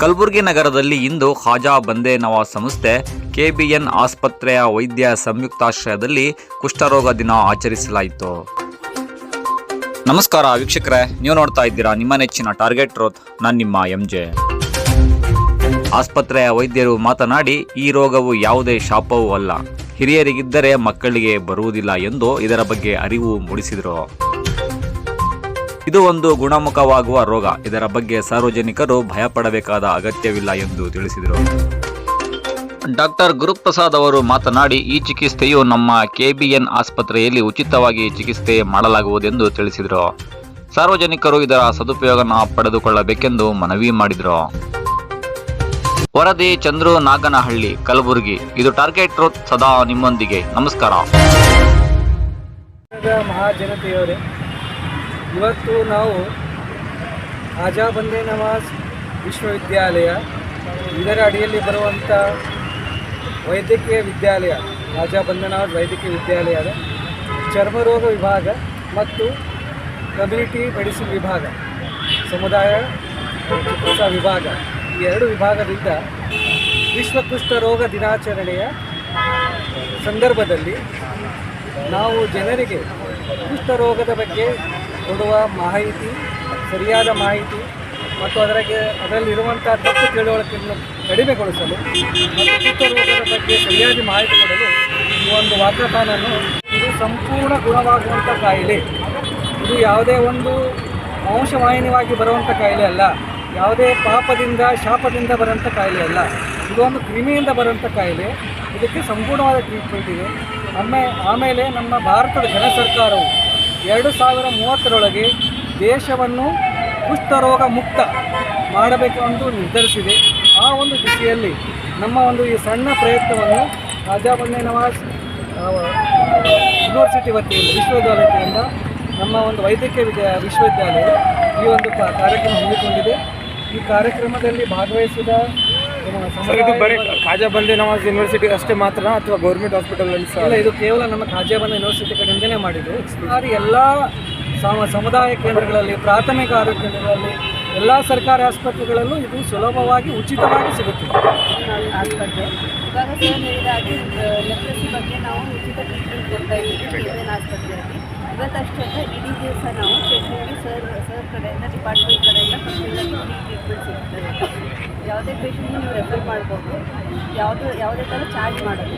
ಕಲಬುರಗಿ ನಗರದಲ್ಲಿ ಇಂದು ಖಾಜಾ ಬಂದೇ ನವಾಜ್ ಸಂಸ್ಥೆ ಕೆಬಿಎನ್ ಆಸ್ಪತ್ರೆಯ ವೈದ್ಯ ಸಂಯುಕ್ತಾಶ್ರಯದಲ್ಲಿ ಕುಷ್ಠರೋಗ ದಿನ ಆಚರಿಸಲಾಯಿತು. ನಮಸ್ಕಾರ ವೀಕ್ಷಕರೇ, ನೀವು ನೋಡ್ತಾ ಇದ್ದೀರಾ ನಿಮ್ಮ ನೆಚ್ಚಿನ ಟಾರ್ಗೆಟ್ ರೋತ್ ನಾನು ನಿಮ್ಮ ಎಂ ಜೆ ಆಸ್ಪತ್ರೆಯ ವೈದ್ಯರು ಮಾತನಾಡಿ, ಈ ರೋಗವು ಯಾವುದೇ ಶಾಪವೂ ಅಲ್ಲ. ಹಿರಿಯರಿಗಿದ್ದರೆ ಮಕ್ಕಳಿಗೆ ಬರುವುದಿಲ್ಲ ಎಂದು ಇದರ ಬಗ್ಗೆ ಅರಿವು ಮೂಡಿಸಿದರು. ಇದು ಒಂದು ಗುಣಮುಖವಾಗುವ ರೋಗ. ಇದರ ಬಗ್ಗೆ ಸಾರ್ವಜನಿಕರು ಭಯಪಡಬೇಕಾದ ಅಗತ್ಯವಿಲ್ಲ ಎಂದು ತಿಳಿಸಿದರು. ಡಾಕ್ಟರ್ ಗುರುಪ್ರಸಾದ್ ಅವರು ಮಾತನಾಡಿ ಈ ಚಿಕಿತ್ಸೆಯು ನಮ್ಮ ಕೆಬಿಎನ್ ಆಸ್ಪತ್ರೆಯಲ್ಲಿ ಉಚಿತವಾಗಿ ಚಿಕಿತ್ಸೆ ಮಾಡಲಾಗುವುದೆಂದು ತಿಳಿಸಿದರು. ಸಾರ್ವಜನಿಕರು ಇದರ ಸದುಪಯೋಗನ ಪಡೆದುಕೊಳ್ಳಬೇಕೆಂದು ಮನವಿ ಮಾಡಿದರು. ವರದಿ ಚಂದ್ರು ನಾಗನಹಳ್ಳಿ ಕಲಬುರಗಿ. ಇದು ಟಾರ್ಗೆಟ್ ರೋತ್ ಸದಾ ನಿಮ್ಮೊಂದಿಗೆ. ನಮಸ್ಕಾರ. ಮಹಾಜನತೆಯವರೇ ಇವತ್ತು ನಾವು ಆಜಾ ಬಂದೆ ನವಾಜ್ ವಿಶ್ವವಿದ್ಯಾಲಯ, ಇದರ ಅಡಿಯಲ್ಲಿ ಬರುವಂಥ ವೈದ್ಯಕೀಯ ವಿದ್ಯಾಲಯ ರಾಜಾ ನವಾಜ್ ವೈದ್ಯಕೀಯ ವಿದ್ಯಾಲಯದ ಚರ್ಮರೋಗ ವಿಭಾಗ ಮತ್ತು ಕಮ್ಯುನಿಟಿ ಮೆಡಿಸಿನ್ ವಿಭಾಗ, ಸಮುದಾಯ ಚಿಕಿತ್ಸಾ ವಿಭಾಗ, ಈ ಎರಡು ವಿಭಾಗದಿಂದ ವಿಶ್ವ ರೋಗ ದಿನಾಚರಣೆಯ ಸಂದರ್ಭದಲ್ಲಿ ನಾವು ಜನರಿಗೆ ಕುಷ್ಠರೋಗದ ಬಗ್ಗೆ ಕೊಡುವ ಮಾಹಿತಿ, ಸರಿಯಾದ ಮಾಹಿತಿ ಮತ್ತು ಅದರಗೆ ಅದರಲ್ಲಿರುವಂಥ ತಪ್ಪು ತಿಳುವಳಿಕೆಯನ್ನು ಕಡಿಮೆಗೊಳಿಸಲು ಮತ್ತು ಬಗ್ಗೆ ಸರಿಯಾಗಿ ಮಾಹಿತಿ ಕೊಡಲು ಈ ಒಂದು ವಾಕ್ಯತಾನನ್ನು ಇದು ಸಂಪೂರ್ಣ ಗುಣವಾಗುವಂಥ ಕಾಯಿಲೆ. ಇದು ಯಾವುದೇ ಒಂದು ವಂಶವಾಹಿನಿಯಾಗಿ ಬರುವಂಥ ಕಾಯಿಲೆ ಅಲ್ಲ. ಯಾವುದೇ ಪಾಪದಿಂದ, ಶಾಪದಿಂದ ಬರುವಂಥ ಕಾಯಿಲೆ ಅಲ್ಲ. ಇದು ಒಂದು ಕ್ರಿಮಿಯಿಂದ ಬರುವಂಥ ಕಾಯಿಲೆ. ಇದಕ್ಕೆ ಸಂಪೂರ್ಣವಾದ ಟ್ರೀಟ್ಮೆಂಟ್ ಇದೆ. ಆಮೇ ಆಮೇಲೆ ನಮ್ಮ ಭಾರತದ ಜನ ಸರ್ಕಾರವು ಎರಡು ಸಾವಿರ ಮೂವತ್ತರೊಳಗೆ ದೇಶವನ್ನು ಕುಷ್ಠರೋಗ ಮುಕ್ತ ಮಾಡಬೇಕು ಎಂದು ನಿರ್ಧರಿಸಿದೆ. ಆ ಒಂದು ದಿಶೆಯಲ್ಲಿ ನಮ್ಮ ಒಂದು ಈ ಸಣ್ಣ ಪ್ರಯತ್ನವನ್ನು ರಾಜಾಬಂಡೆ ನವಾಜ್ ಯೂನಿವರ್ಸಿಟಿ ವತಿಯಿಂದ, ವಿಶ್ವವಿದ್ಯಾಲಯದಿಂದ ನಮ್ಮ ಒಂದು ವೈದ್ಯಕೀಯ ವಿದ್ಯಾ ವಿಶ್ವವಿದ್ಯಾಲಯ ಈ ಒಂದು ಕಾರ್ಯಕ್ರಮ ಹಮ್ಮಿಕೊಂಡಿದೆ. ಈ ಕಾರ್ಯಕ್ರಮದಲ್ಲಿ ಭಾಗವಹಿಸಿದ ಸರ್ ಇದು ಬರೀ ನವಾಜ್ ಯೂನಿವರ್ಸಿಟಿ ಅಷ್ಟೇ ಮಾತ್ರ ಅಥವಾ ಗೌರ್ಮೆಂಟ್ ಹಾಸ್ಪಿಟಲಲ್ಲಿ ಸಹ? ಇಲ್ಲ ಇದು ಕೇವಲ ನಮ್ಮ ಖಾಜಾಬಂದ ಯೂನಿವರ್ಸಿಟಿ ಕಡೆಯಿಂದನೇ ಮಾಡಿದ್ದು. ಸರ್ಕಾರಿ ಎಲ್ಲ ಸಮ- ಸಮುದಾಯ ಕೇಂದ್ರಗಳಲ್ಲಿ ಪ್ರಾಥಮಿಕ ಆರೋಗ್ಯ ಕೇಂದ್ರಗಳಲ್ಲಿ ಎಲ್ಲ ಸರ್ಕಾರಿ ಆಸ್ಪತ್ರೆಗಳಲ್ಲೂ ಇದು ಸುಲಭವಾಗಿ ಉಚಿತವಾಗಿ ಸಿಗುತ್ತೆ ಆಸ್ಪತ್ರೆ ಇವಾಗ ಸರ್ ಹೇಳಿದ ಹಾಗೆ ಲೆಪ್ರಸಿ ಬಗ್ಗೆ ನಾವು ಉಚಿತ ಟ್ರೀಟ್ಮೆಂಟ್ ಕೊಡ್ತಾ ಇದ್ದೀವಿ ಕೆವಿಎನ್ ಆಸ್ಪತ್ರೆಯಲ್ಲಿ. ಇವತ್ತಷ್ಟೇ ಅಲ್ಲ ಇಡೀ ದಿವಸ ನಾವು ಸರ್ ಸರ್ ಕಡೆಯಿಂದ ಡಿಪಾರ್ಟ್ಮೆಂಟ್ ಕಡೆಯಿಂದ ಯಾವುದೇ ಪೇಷಂಟ್ಗೆ ನೀವು ರೆಫರ್ ಮಾಡ್ಬೋದು. ಯಾವುದು ಯಾವುದೇ ಥರ ಚಾರ್ಜ್ ಮಾಡೋದು.